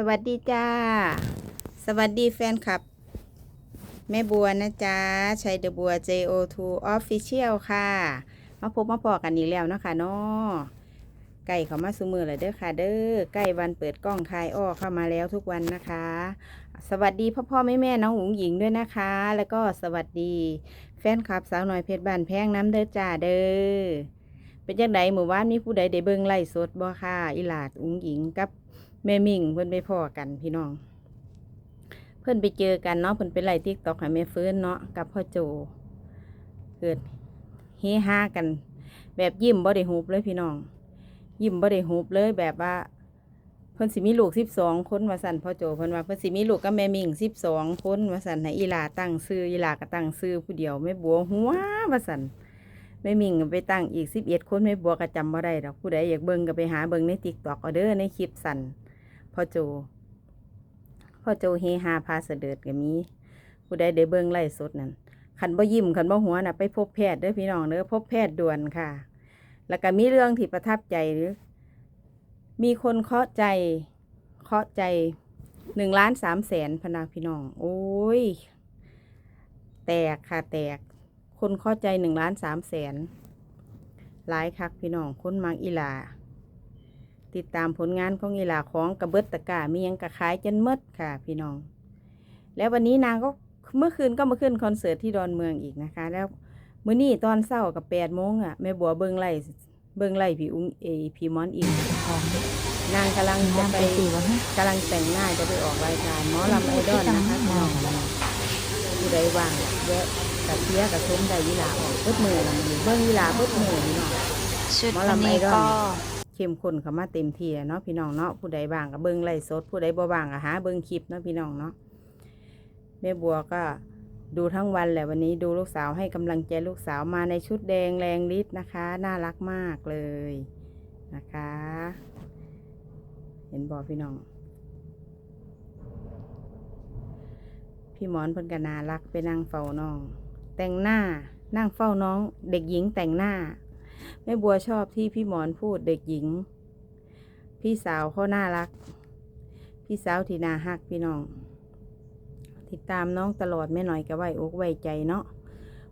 สวัสดีจ้า สวัสดีแฟนคลับ แม่บัวนะจ๊ะชัยเดอะบัว JO2 Official ค่ะ มาพบมาพอกันอีกแล้วนะคะเนาะไก่เขามาซูมือเลยเด้อค่ะ เด้อใกล้วันเปิดกล้องคายอ้อเข้ามาแล้วทุกวันนะคะ สวัสดีพ่อพ่อแม่แม่น้องหงหญิงด้วยนะคะ แล้วก็สวัสดี แฟนคลับสาวหน้อยเพชรบ้านแพงน้ำเด้อจ้าเด้อเป็นยังไงหมู่บ้านมีผู้ใดได้เบิ่งไล่สดบ่ค่ะ อีหลาดอุงหญิงกับ แม่มิ่งเพิ่อนไปพ่อกันพี่น้อง เพิ่อนไปเจอกันเนาะเพิ่อนไปไล่ติ๊กตอกให้แม่ฟิร์นเนาะกับพ่อโจ เกิดเฮฮากัน แบบยิ้มบ่ได้ฮูบเลยพี่น้อง ยิ้มบ่ได้ฮูบเลยแบบว่า เพิ่อนสิมีลูกสิบสองคนว่าสั่นพ่อโจเพิ่อนว่าเพิ่อนสิมีลูกกับแม่มิ่งสิบสองคนว่าสั่นให้อีลาตั้งซื้ออีลาก็ตั้งซื้อผู้เดียวแม่บัวหัวว่าสั่นแม่มิ่งไปตั้งอีกสิบเอ็ดคนแม่บัวก็จำบ่ได้ดอกผู้ใดอยากเบิ่งก็ไปหาเบิ่งในติ๊กตอกเอาเด้อในคลิปสั่น พ่อโจพ่อโจเฮฮาพาเสด็จก็มีผู้ใดได้เบิ่งไล่สดนั่นขันบ่ยิ้มขันบ่หัวน่ะไปพบแพทย์เด้อพี่น้องเด้อพบแพทย์ด่วนค่ะ แล้วก็มีเรื่องที่ประทับใจหรือ มีคนเคาะใจเคาะใจหนึ่งล้านสามแสนพนาพี่น้อง โอ้ย แตกค่ะแตก คนเคาะใจหนึ่งล้านสามแสนหลายคักพี่น้องคนมักอีหลา ติดตามผลงานของอีหลาของกระเบิดตะกร้ามีหยังกระขายจนหมดค่ะ พี่น้อง แล้ววันนี้นางก็เมื่อคืนก็มาขึ้นคอนเสิร์ตที่ดอนเมืองอีกนะคะ แล้วมื้อนี้ตอนเช้ากับแปดโมงอะแม่บัวเบิ่งไล่เบิ่งไล่พี่อุ้งเอพี่มอนอีกนางกำลังจะงานไปไปตีวะฮะกำลังแต่งหน้าจะไปออกรายการหมอลำไอดอลนะคะพี่น้องผู้ใดว่างแวะกับเพียกับชมได้ยีหลาออกเบิดมือละมื้อเบิ่งยีหลาเบิดมือพี่น้องชุดหมอวันลำไอนี้ดอลก็ เข้มข้นเข้ามาเต็มที่เนาะพี่น้องเนาะผู้ใดบ้างก็เบิ่งไล่สดผู้ใดบ่บ้างก็หาเบิ่งคลิปเนาะพี่น้องเนาะแม่บัวก็ดูทั้งวันแหละวันนี้ดูลูกสาวให้กำลังใจลูกสาวมาในชุดแดงแรงฤทธิ์นะคะ น่ารักมากเลยนะคะ เห็นบอพี่น้อง พี่หมอนเพิ่นก็น่ารักไปนั่งเฝ้าน้อง แต่งหน้านั่งเฝ้าน้อง เด็กหญิงแต่งหน้า แม่บัวชอบที่พี่หมอนพูดเด็กหญิง พี่สาวเขาน่ารัก พี่สาวที่น่าฮักพี่น้อง ติดตามน้องตลอดแม่หน่อยก็ไว้อกไว้ใจเนาะ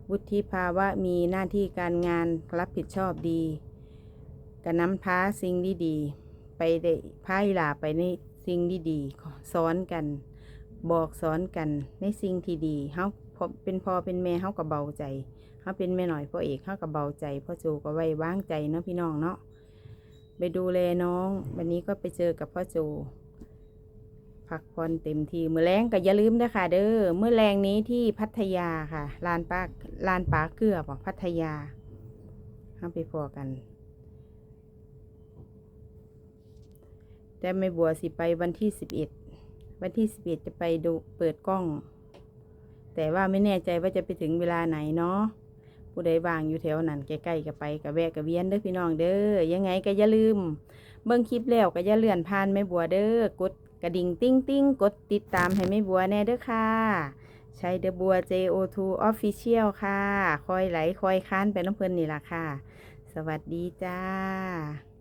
วุฒิภาวะมีหน้าที่การงานรับผิดชอบดีกระน้ำพาสิ่งดีๆไปได้พาอีหลาไปในสิ่งดีๆสอนกัน บอกสอนกันในสิ่งที่ดีเฮาพอเป็นพ่อเป็นแม่เฮาก็เบาใจ เขาเป็นแม่หน่อยพ่อเอกเขาก็เบาใจพ่อโจก็ไว้วางใจเนาะพี่น้องเนาะไปดูแลน้อง วันนี้ก็ไปเจอกับพ่อโจพักผ่อนเต็มที่มือแรงก็อย่าลืมนะคะเด้อเมื่อแรงนี้ที่พัทยาค่ะลานปาลานปาเกลือบอกพัทยาห้าไปพอกัน แต่ไม่บัวสิไปวันที่สิบเอ็ดวันที่สิบเอ็ดจะไปดูเปิดกล้อง แต่ว่าไม่แน่ใจว่าจะไปถึงเวลาไหนเนาะ ผู้ใดวางอยู่แถวนั้นใกล้ๆก็ไปก็แวะกับเวียนเด้อพี่น้องเด้อยังไงก็อย่าลืม เบิ่งคลิปแล้วก็อย่าเลื่อนผ่านแม่บัวเด้อกดกระดิ่งติ้งติ้งกดติดตามให้แม่บัวแน่เด้อค่ะใช้เดบัว JO2 Official ค่ะ คอยไหลคอยค้านไปน้ำเพลินนี่ล่ะค่ะ สวัสดีจ้า